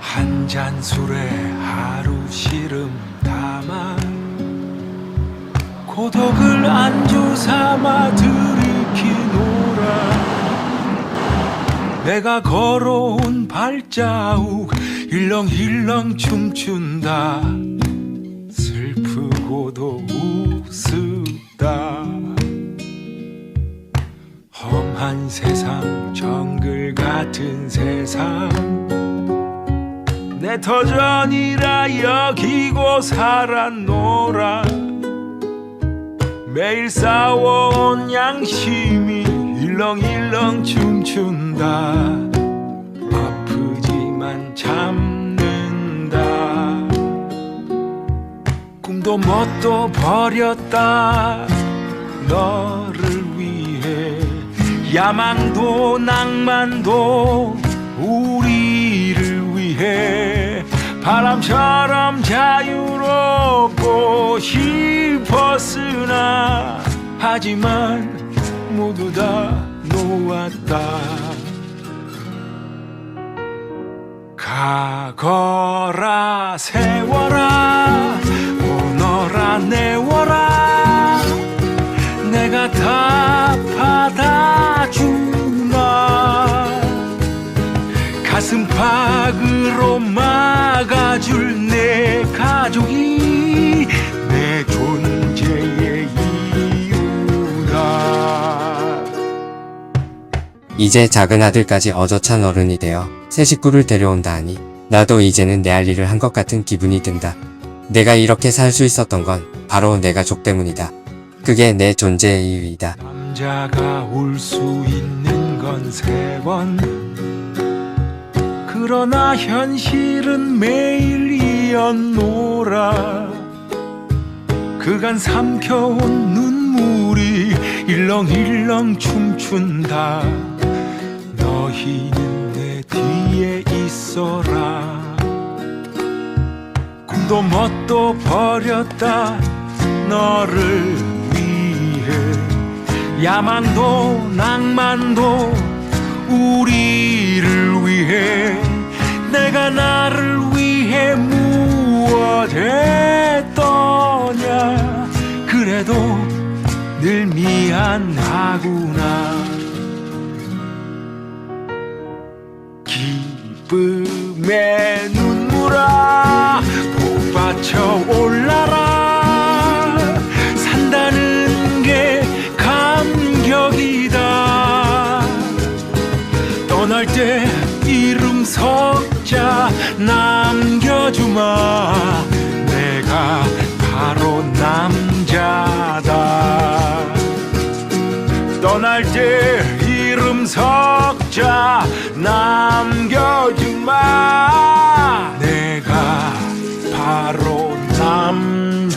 한 잔 술에 하루 시름 담아 고독을 안주 삼아 들이키노라 내가 걸어온 발자국 일렁일렁 춤춘다 슬프고도 우스다. 험한 세상 정글 같은 세상. 내 터전이라 여기고 살았노라. 매일 싸워온 양심이 일렁일렁 춤춘다 뭣도 버렸다. 너를 위해 야망도 낭만도 우리를 위해 바람처럼 자유롭고 싶었으나 하지만 모두 다 놓았다. 가거라 세워라 가슴팍으로 막아줄 내 가족이 내 존재의 이유다 이제 작은 아들까지 어저찬 어른이 되어 새 식구를 데려온다 하니 나도 이제는 내 할 일을 한 것 같은 기분이 든다. 내가 이렇게 살 수 있었던 건 바로 내 가족 때문이다. 그게 내 존재의 이유이다. 남자가 올수 있는 건 세 번 그러나 현실은 매일 이었노라. 그간 삼켜온 눈물이 일렁일렁 춤춘다. 너희는 내 뒤에 있어라. 꿈도 뭣도 버렸다. 너를 위해 야망도 낭만도 우리를 늘 미안하구나. 기쁨의 눈물아 복받쳐 올라라. 산다는 게 감격이다. 떠날 때 이름 석자 남겨주마 이름 석자 남겨주 마. 내가 바로 남자다